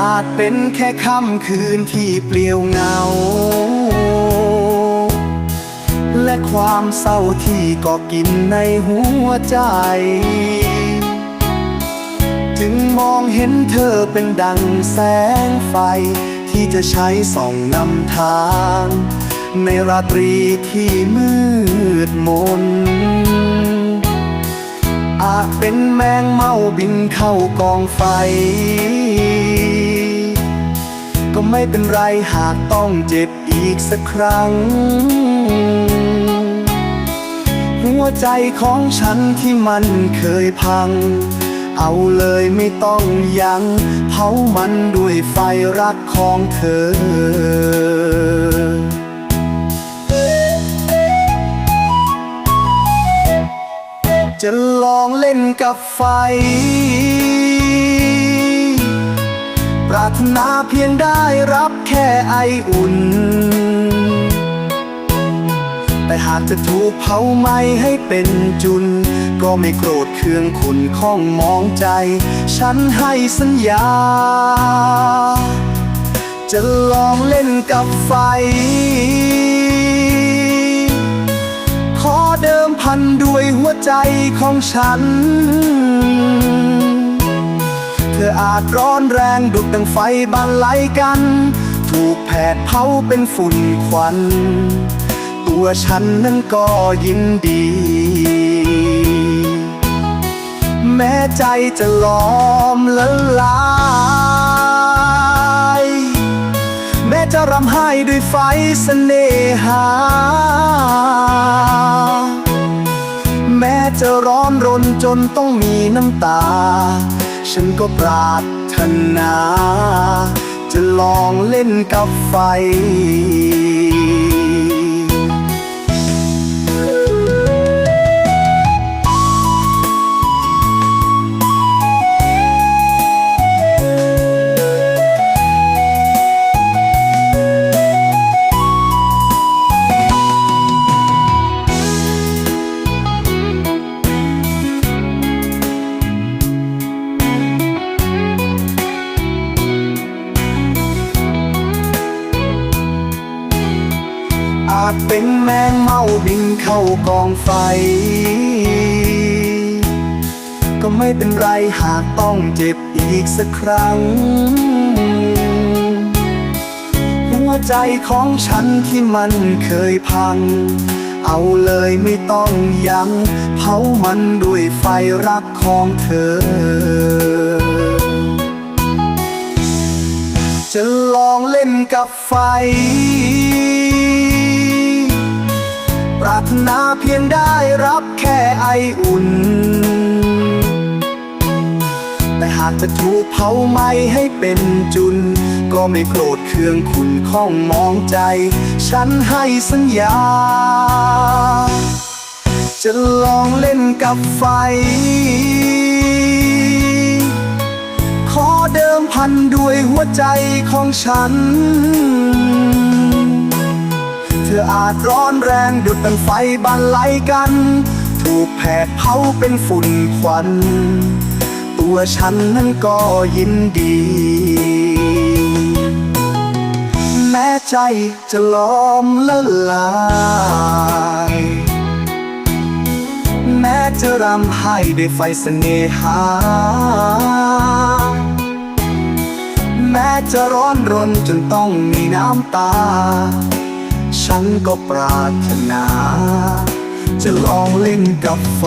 อาจเป็นแค่ค่ำคืนที่เปลี่ยวเหงา และความเศร้าที่ก่อกินในหัวใจ จึงมองเห็นเธอเป็นดังแสงไฟ ที่จะใช้ส่องนำทาง ในราตรีที่มืดมน อาจเป็นแมงเมาบินเข้ากองไฟ ก็ไม่เป็นไรหากต้องเจ็บอีกสักครั้ง หัวใจของฉันที่มันเคยพัง เอาเลยไม่ต้องยังเผามันด้วยไฟรักของเธอ จะลองเล่นกับไฟ ปรารถนาเพียงได้รับแค่ไออุ่น แต่หากจะถูกเผาไหม้ให้เป็นจุน ก็ไม่โกรธเคืองขุนข้องมองใจ ฉันให้สัญญา จะลองเล่นกับไฟ มันด้วยหัวใจของฉัน เธออาจร้อนแรงดุดดังไฟบานไหลกัน ถูกแผดเผาเป็นฝุ่นควัน ตัวฉันนั้นก็ยินดี แม้ใจจะล้อมละลายแม้จะรำไห้ด้วยไฟเสน่หา จะร้อนรนจนต้องมีน้ำตา ฉันก็ปรารถนา จะลองเล่นกับไฟาจเป็นแมงเมาบินเข้ากองไฟ ก็ไม่เป็นไรหากต้องเจ็บอีกสักครั้ง หัวใจของฉันที่มันเคยพัง เอาเลยไม่ต้องยัง้งเผามันด้วยไฟรักของเธอจะลองเล่นกับไฟารถนาเพียงได้รับแค่ไออุ่น แต่หากจะถูกเผาไหม้ให้เป็นจุน ก็ไม่โกรธเคืองขุนข้องมองใจ ฉันให้สัญญา จะลองเล่นกับไฟ ขอเดิมพันด้วยหัวใจของฉัน ออาจร้อนแรงดุดดังไฟบานไหลกัน ถูกแผดเผาเป็นฝุ่นควัน ตัวฉันนั้นก็ยินดี แม้ใจจะล้อมละลายแม้จะรำไห้ด้วยไฟเสน่หา แม้จะร้อนรนจนต้องมีน้ำตา ฉันก็ปรารถนา จะลองเล่นกับไฟ